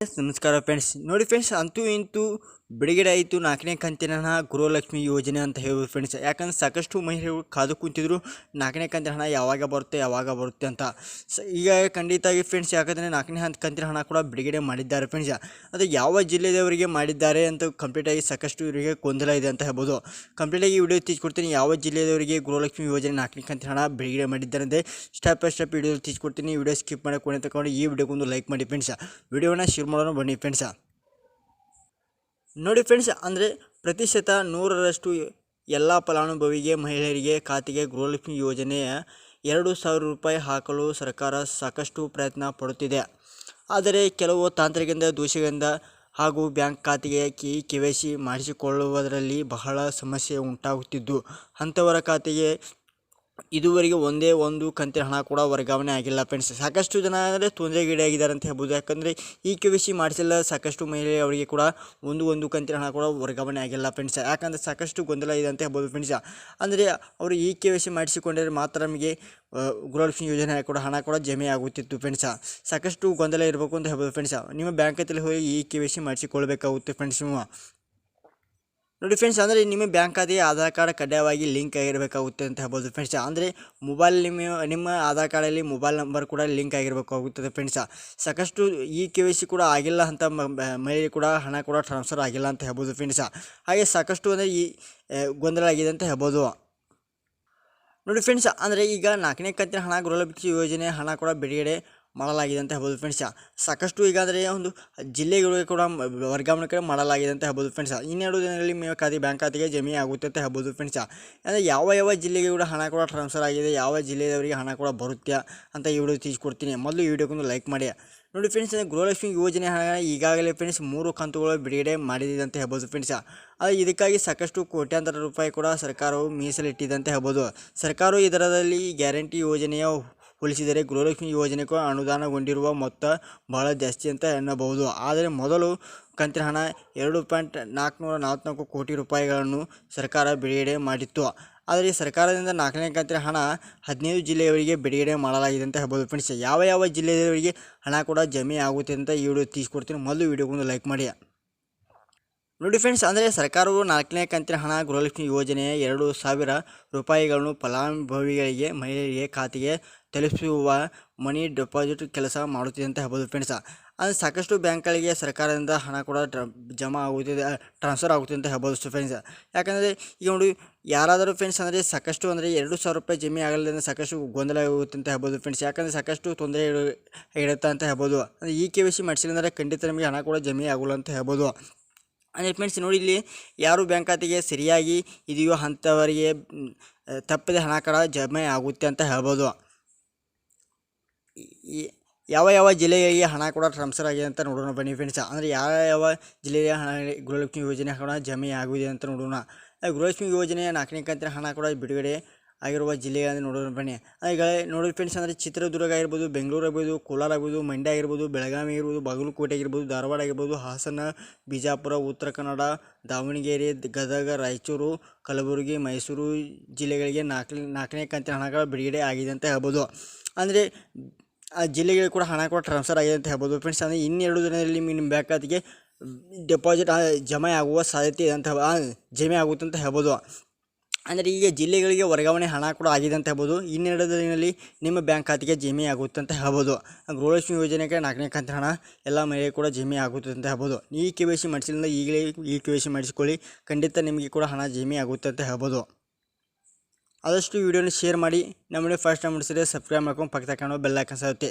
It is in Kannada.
ನಮಸ್ಕಾರ ಫ್ರೆಂಡ್ಸ್ ನೋಡಿ ಫ್ರೆಂಡ್ಸ್ ಅಂತೂ ಇಂತೂ ಬಿಡುಗಡೆ ಆಯಿತು ನಾಲ್ಕನೇ ಕಂತಿನ ಹಣ ಗೃಹಲಕ್ಷ್ಮಿ ಯೋಜನೆ ಅಂತ ಹೇಳ್ಬೋದು ಫ್ರೆಂಡ್ಸ್ ಯಾಕಂದ್ರೆ ಸಾಕಷ್ಟು ಮಹಿಳೆಗಳು ಕಾದು ಕುಂತಿದ್ರು, ನಾಲ್ಕನೇ ಕಂತಿನ ಹಣ ಯಾವಾಗ ಬರುತ್ತೆ ಯಾವಾಗ ಬರುತ್ತೆ ಅಂತ. ಈಗ ಖಂಡಿತವಾಗಿ ಫ್ರೆಂಡ್ಸ್ ಯಾಕಂದರೆ ನಾಲ್ಕನೇ ಹಂತ ಕಂತಿನ ಹಣ ಕೂಡ ಬಿಡುಗಡೆ ಮಾಡಿದ್ದಾರೆ ಫ್ರೆಂಡ್ಸ್ ಅದು ಯಾವ ಜಿಲ್ಲೆದವರಿಗೆ ಮಾಡಿದ್ದಾರೆ ಅಂತ ಕಂಪ್ಲೀಟಾಗಿ ಸಾಕಷ್ಟು ಇವರಿಗೆ ಗೊಂದಲ ಇದೆ ಅಂತ ಹೇಳ್ಬೋದು. ಕಂಪ್ಲೀಟಾಗಿ ವಿಡಿಯೋ ಕೊಡ್ತೀನಿ ಯಾವ ಜಿಲ್ಲೆದವರಿಗೆ ಗೃಹಲಕ್ಷ್ಮಿ ಯೋಜನೆ ನಾಲ್ಕನೇ ಕಂತಿನ ಹಣ ಬಿಡುಗಡೆ ಮಾಡಿದ್ದಾರೆ ಅಂದರೆ ಸ್ಟೆಪ್ ಬೈ ಸ್ಟೆಪ್ ವಿಡಿಯೋ ಕೊಡ್ತೀನಿ ವಿಡಿಯೋ ಸ್ಕಿಪ್ ಮಾಡಿ ಕೊನೆ ತಗೊಂಡು ಈ ವಿಡಿಯೋಗೊಂದು ಲೈಕ್ ಮಾಡಿ ಫ್ರೆಂಡ್ಸ್ ವಿಡಿಯೋನ ಶೇರ್ ಮಾಡೋಣ, ಬನ್ನಿ ಫ್ರೆಂಡ್ಸ ನೋಡಿ ಫ್ರೆಂಡ್ಸ್ ಅಂದರೆ ಪ್ರತಿಶತ ನೂರರಷ್ಟು ಎಲ್ಲ ಫಲಾನುಭವಿಗೆ, ಮಹಿಳೆಯರಿಗೆ ಖಾತೆಗೆ ಗೃಹಲಕ್ಷ್ಮಿ ಯೋಜನೆಯ ಎರಡು ಸಾವಿರ ರೂಪಾಯಿ ಹಾಕಲು ಸರ್ಕಾರ ಸಾಕಷ್ಟು ಪ್ರಯತ್ನ ಪಡುತ್ತಿದೆ. ಆದರೆ ಕೆಲವು ತಾಂತ್ರಿಕದಿಂದ, ದೋಷಗಳಿಂದ ಹಾಗೂ ಬ್ಯಾಂಕ್ ಖಾತೆಗೆ ಕಿ, ಕೆ ವೈ ಸಿ ಮಾಡಿಸಿಕೊಳ್ಳುವುದರಲ್ಲಿ ಬಹಳ ಸಮಸ್ಯೆ ಉಂಟಾಗುತ್ತಿದ್ದು, ಅಂಥವರ ಖಾತೆಗೆ ಇದುವರೆಗೆ ಒಂದೇ ಒಂದು ಕಂತಿನ ಹಣ ಕೂಡ ವರ್ಗಾವಣೆ ಆಗಿಲ್ಲ ಫ್ರೆಂಡ್ಸ್ ಸಾಕಷ್ಟು ಜನ ಅಂದರೆ ತೊಂದರೆಗೀಡಾಗಿದ್ದಾರೆ ಅಂತ ಹೇಳ್ಬೋದು. ಯಾಕಂದರೆ ಈ ಕೆ ವಿ ಸಿ ಮಾಡಿಸಿಲ್ಲ, ಸಾಕಷ್ಟು ಮಹಿಳೆಯರಿಗೆ ಕೂಡ ಒಂದು ಒಂದು ಕಂತಿನ ಹಣ ಕೂಡ ವರ್ಗಾವಣೆ ಆಗಿಲ್ಲ ಫ್ರೆಂಡ್ಸ್ ಯಾಕಂದರೆ ಸಾಕಷ್ಟು ಗೊಂದಲ ಇದೆ ಅಂತ ಹೇಳ್ಬೋದು ಫ್ರೆಂಡ್ಸ್ ಅಂದರೆ ಅವರು ಈ ಕೆ ವಿ ಸಿ ಮಾಡಿಸಿಕೊಂಡರೆ ಮಾತ್ರ ನಮಗೆ ಗೃಹಲಕ್ಷ್ಮಿ ಯೋಜನೆ ಕೂಡ ಹಣ ಕೂಡ ಜಮೆ ಆಗುತ್ತಿತ್ತು ಫ್ರೆಂಡ್ಸ ಸಾಕಷ್ಟು ಗೊಂದಲ ಇರಬೇಕು ಅಂತ ಹೇಳ್ಬೋದು ಫ್ರೆಂಡ್ಸ ನಿಮ್ಮ ಬ್ಯಾಂಕ್ ಹೋಗಿ ಈ ಕೆ ವಿ ಸಿ ಮಾಡಿಸಿಕೊಳ್ಬೇಕಾಗುತ್ತೆ ಫ್ರೆಂಡ್ಸ್ ನೀವು ನೋಡಿ ಫ್ರೆಂಡ್ಸ್ ಅಂದರೆ ನಿಮ್ಮ ಬ್ಯಾಂಕ್ ಖಾತೆಗೆ ಆಧಾರ್ ಕಾರ್ಡ್ ಕಡ್ಡಾಯವಾಗಿ ಲಿಂಕ್ ಆಗಿರಬೇಕಾಗುತ್ತೆ ಅಂತ ಹೇಳ್ಬೋದು ಫ್ರೆಂಡ್ಸ್ ಅಂದರೆ ಮೊಬೈಲ್ ನಿಮ್ಮ ನಿಮ್ಮ ಆಧಾರ್ ಕಾರ್ಡಲ್ಲಿ ಮೊಬೈಲ್ ನಂಬರ್ ಕೂಡ ಲಿಂಕ್ ಆಗಿರಬೇಕಾಗುತ್ತದೆ ಫ್ರೆಂಡ್ಸ್ ಸಾಕಷ್ಟು ಈ ಕೆ ಕೂಡ ಆಗಿಲ್ಲ ಅಂತ ಮೈಲಿ ಕೂಡ ಹಣ ಕೂಡ ಟ್ರಾನ್ಸ್ಫರ್ ಆಗಿಲ್ಲ ಅಂತ ಹೇಳ್ಬೋದು ಫ್ರೆಂಡ್ಸ್ ಹಾಗೆ ಸಾಕಷ್ಟು ಅಂದರೆ ಈ ಗೊಂದಲ ಆಗಿದೆ ಅಂತ ಹೇಳ್ಬೋದು. ನೋಡಿ ಫ್ರೆಂಡ್ಸ್ ಅಂದರೆ ಈಗ ನಾಲ್ಕನೇ ಕಂತಿನ ಹಣ ಗೃಹಲಕ್ಷ್ಮಿ ಯೋಜನೆ ಹಣ ಕೂಡ ಬಿಡುಗಡೆ ಮಾಡಲಾಗಿದೆ ಅಂತ ಹೇಳ್ಬೋದು ಫ್ರೆಂಡ್ಸ್ ಸಾಕಷ್ಟು ಈಗ ಅಂದರೆ ಒಂದು ಜಿಲ್ಲೆಗಳಿಗೆ ಕೂಡ ವರ್ಗಾವಣೆ ಕೂಡ ಮಾಡಲಾಗಿದೆ ಅಂತ ಹೇಳ್ಬೋದು ಫ್ರೆಂಡ್ಸ್ ಇನ್ನೆರಡು ದಿನಗಳಲ್ಲಿ ನಿಮ್ಮ ಖಾತೆ ಬ್ಯಾಂಕ್ ಖಾತೆಗೆ ಜಮೆ ಆಗುತ್ತೆ ಅಂತ ಹೇಳ್ಬೋದು ಫ್ರೆಂಡ್ಸ್ ಅಂದರೆ ಯಾವ ಯಾವ ಜಿಲ್ಲೆಗೆ ಕೂಡ ಹಣ ಕೂಡ ಟ್ರಾನ್ಸ್ಫರ್ ಆಗಿದೆ, ಯಾವ ಜಿಲ್ಲೆಯವರಿಗೆ ಹಣ ಕೂಡ ಬರುತ್ತೆ ಅಂತ ಈ ವಿಡಿಯೋ ತಿಳಿಸ್ಕೊಡ್ತೀನಿ. ಮೊದಲು ಈ ಲೈಕ್ ಮಾಡಿ. ನೋಡಿ ಫ್ರೆಂಡ್ಸ್ ಗೃಹಲಕ್ಷ್ಮಿ ಯೋಜನೆ ಹಣ ಈಗಾಗಲೇ ಫ್ರೆಂಡ್ಸ್ ಮೂರು ಕಂತುಗಳು ಬಿಡುಗಡೆ ಮಾಡಿದೆ ಅಂತ ಹೇಳ್ಬೋದು ಫ್ರೆಂಡ್ಸ್ ಆದರೆ ಇದಕ್ಕಾಗಿ ಸಾಕಷ್ಟು ಕೋಟ್ಯಾಂತರ ರೂಪಾಯಿ ಕೂಡ ಸರ್ಕಾರವು ಮೀಸಲಿಟ್ಟಿದೆ ಅಂತ ಹೇಳ್ಬೋದು. ಸರ್ಕಾರವು ಇದರಲ್ಲಿ ಗ್ಯಾರಂಟಿ ಯೋಜನೆಯ ಹೋಲಿಸಿದರೆ ಗೃಹಲಕ್ಷ್ಮಿ ಯೋಜನೆಗೂ ಅನುದಾನಗೊಂಡಿರುವ ಮೊತ್ತ ಬಹಳ ಜಾಸ್ತಿ ಅಂತ ಎನ್ನಬಹುದು. ಆದರೆ ಮೊದಲು ಕಂತಿನ ಹಣ ಎರಡು ಪಾಯಿಂಟ್ ನಾಲ್ಕುನೂರ ನಲವತ್ತ್ನಾಲ್ಕು ಕೋಟಿ ರೂಪಾಯಿಗಳನ್ನು ಸರ್ಕಾರ ಬಿಡುಗಡೆ ಮಾಡಿತ್ತು. ಆದರೆ ಸರ್ಕಾರದಿಂದ ನಾಲ್ಕನೇ ಕಂತಿನ ಹಣ ಹದಿನೈದು ಜಿಲ್ಲೆಯವರಿಗೆ ಬಿಡುಗಡೆ ಮಾಡಲಾಗಿದೆ ಅಂತ ಹೇಳ್ಬೋದು. ಫ್ರೆಂಡ್ಸ್, ಯಾವ ಯಾವ ಜಿಲ್ಲೆಯವರಿಗೆ ಹಣ ಕೂಡ ಜಮೆ ಆಗುತ್ತೆ ಅಂತ ಈ ವಿಡಿಯೋ ತಿಳಿಸ್ಕೊಡ್ತೀನಿ. ಮೊದಲು ವಿಡಿಯೋಗೊಂದು ಲೈಕ್ ಮಾಡಿ. ನೋಡಿ ಫ್ರೆಂಡ್ಸ್ ಅಂದರೆ ಸರ್ಕಾರವು ನಾಲ್ಕನೇ ಕಂತಿನ ಹಣ ಗೃಹಲಕ್ಷ್ಮಿ ಯೋಜನೆಯ ಎರಡು ಸಾವಿರ ರೂಪಾಯಿಗಳನ್ನು ಫಲಾನುಭವಿಗಳಿಗೆ, ಮಹಿಳೆಯರಿಗೆ ಖಾತೆಗೆ ತಲುಪಿಸುವ ಮನಿ ಡೆಪಾಸಿಟ್ ಕೆಲಸ ಮಾಡುತ್ತಿದೆ ಅಂತ ಹೇಳ್ಬೋದು ಫ್ರೆಂಡ್ಸ್ ಅಂದರೆ ಸಾಕಷ್ಟು ಬ್ಯಾಂಕ್ಗಳಿಗೆ ಸರ್ಕಾರದಿಂದ ಹಣ ಕೂಡ ಜಮಾ ಆಗುತ್ತಿದೆ ಟ್ರಾನ್ಸ್ಫರ್ ಆಗುತ್ತಿದೆ ಅಂತ ಹೇಳ್ಬೋದು ಫ್ರೆಂಡ್ಸ್ ಯಾಕಂದರೆ ಈಗ ನೋಡಿ ಯಾರಾದರೂ ಫ್ರೆಂಡ್ಸ್ ಅಂದರೆ ಸಾಕಷ್ಟು ಅಂದರೆ ಎರಡು ಸಾವಿರ ರೂಪಾಯಿ ಜಮೆ ಆಗಲಿಲ್ಲ ಸಾಕಷ್ಟು ಗೊಂದಲ ಆಗುತ್ತೆ ಅಂತ ಹೇಳ್ಬೋದು ಫ್ರೆಂಡ್ಸ್ ಯಾಕಂದರೆ ಸಾಕಷ್ಟು ತೊಂದರೆ ಇಡುತ್ತೆ ಅಂತ ಹೇಳ್ಬೋದು. ಅಂದರೆ ಈ ಕೆ ವಿ ಸಿ ಮಾಡಿಸಿಲ್ಲ ಅಂದರೆ ಖಂಡಿತ ನಮಗೆ ಹಣ ಕೂಡ ಜಮೆ ಆಗೋಲ್ಲ ಅಂತ ಹೇಳ್ಬೋದು. ಅಂದರೆ ಫ್ರೆಂಡ್ಸ್ ನೋಡಿ ಇಲ್ಲಿ ಯಾರು ಬ್ಯಾಂಕ್ ಖಾತೆಗೆ ಸರಿಯಾಗಿ ಇದೆಯೋ ಅಂಥವರಿಗೆ ತಪ್ಪದೆ ಹಣ ಕಡ ಜಮೆ ಆಗುತ್ತೆ ಅಂತ ಹೇಳ್ಬೋದು. ಯಾವ ಯಾವ ಜಿಲ್ಲೆಗಳಿಗೆ ಹಣ ಕೂಡ ಟ್ರಾನ್ಸ್ಫರ್ ಆಗಿದೆ ಅಂತ ನೋಡೋಣ ಬನ್ನಿ ಫ್ರೆಂಡ್ಸ್. ಅಂದರೆ ಯಾವ ಯಾವ ಜಿಲ್ಲೆಯ ಹಣ, ಗೃಹಲಕ್ಷ್ಮಿ ಯೋಜನೆ ಹಣ ಜಮೆ ಆಗಿದೆ ಅಂತ ನೋಡೋಣ. ಗೃಹಲಕ್ಷ್ಮಿ ಯೋಜನೆಯ ನಾಲ್ಕನೇ ಕಂತಿನ ಹಣ ಕೂಡ ಬಿಡುಗಡೆ ಆಗಿರುವ ಜಿಲ್ಲೆಗಳನ್ನು ನೋಡೋಣ ಬನ್ನಿ. ಈಗ ನೋಡಿ ಫ್ರೆಂಡ್ಸ್ ಅಂದರೆ ಚಿತ್ರದುರ್ಗ ಆಗಿರ್ಬೋದು, ಬೆಂಗಳೂರು ಆಗ್ಬೋದು ಕೋಲಾರ ಆಗ್ಬೋದು ಮಂಡ್ಯ ಆಗಿರ್ಬೋದು, ಬೆಳಗಾವಿ ಆಗಿರ್ಬೋದು, ಬಾಗಲಕೋಟೆ ಆಗಿರ್ಬೋದು, ಧಾರವಾಡ ಆಗಿರ್ಬೋದು, ಹಾಸನ, ಬಿಜಾಪುರ, ಉತ್ತರ ಕನ್ನಡ, ದಾವಣಗೆರೆ, ಗದಗ, ರಾಯಚೂರು, ಕಲಬುರಗಿ, ಮೈಸೂರು ಜಿಲ್ಲೆಗಳಿಗೆ ನಾಲ್ಕು ನಾಲ್ಕನೇ ಕಂತಿನ ಹಣಗಳು ಬಿಡುಗಡೆ ಆಗಿದೆ ಅಂತ ಹೇಳ್ಬೋದು. ಅಂದರೆ ಆ ಜಿಲ್ಲೆಗಳಿಗೆ ಕೂಡ ಹಣ ಕೂಡ ಟ್ರಾನ್ಸ್ಫರ್ ಆಗಿದೆ ಅಂತ ಹೇಳ್ಬೋದು. ಫ್ರೆಂಡ್ಸ್ ಅಂದರೆ ಇನ್ನೆರಡು ದಿನದಲ್ಲಿ ನಿಮ್ಮ ಬ್ಯಾಂಕ್ ಖಾತೆಗೆ ಡೆಪಾಸಿಟ್ ಜಮೆ ಆಗುವ ಸಾಧ್ಯತೆ ಇದೆ ಅಂತ ಜಮೆ ಆಗುತ್ತೆ ಅಂತ ಹೇಳ್ಬೋದು. ಅಂದರೆ ಈಗ ಜಿಲ್ಲೆಗಳಿಗೆ ವರ್ಗಾವಣೆ ಹಣ ಕೂಡ ಆಗಿದೆ ಅಂತ ಹೇಳ್ಬೋದು. ಇನ್ನೆರಡು ದಿನದಲ್ಲಿ ನಿಮ್ಮ ಬ್ಯಾಂಕ್ ಖಾತೆಗೆ ಜಮೆ ಆಗುತ್ತೆ ಅಂತ ಹೇಳ್ಬೋದು. ಗೃಹಲಕ್ಷ್ಮಿ ಯೋಜನೆಗೆ ನಾಲ್ಕನೇ ಕಂತಿನ ಹಣ ಎಲ್ಲ ಮನೆಗೆ ಕೂಡ ಜಮೆ ಆಗುತ್ತೆ ಅಂತ ಹೇಳ್ಬೋದು. ಈ ಕೆ ವೈ ಸಿ ಮಾಡಿಸಿಲ್ಲ ಈಗಲೇ ಈ ಕೆ ವೈ ಸಿ ಮಾಡಿಸ್ಕೊಳ್ಳಿ. ಖಂಡಿತ ನಿಮಗೆ ಕೂಡ ಹಣ ಜಮೆ ಆಗುತ್ತೆ ಅಂತ ಹೇಳ್ಬೋದು. ಆದಷ್ಟು ವಿಡಿಯೋನ ಶೇರ್ ಮಾಡಿ. ನಮ್ಮನೆ ಫಸ್ಟ್ ಟೈಮ್ ಮಾಡಿಸಿದ್ರೆ ಸಬ್ಸ್ಕ್ರೈಬ್ ಮಾಡ್ಕೊಂಡು ಪಕ್ಕ ತಗೊಂಡು ಬೆಲ್ ಹಾಕಿ ಸಾಗುತ್ತೆ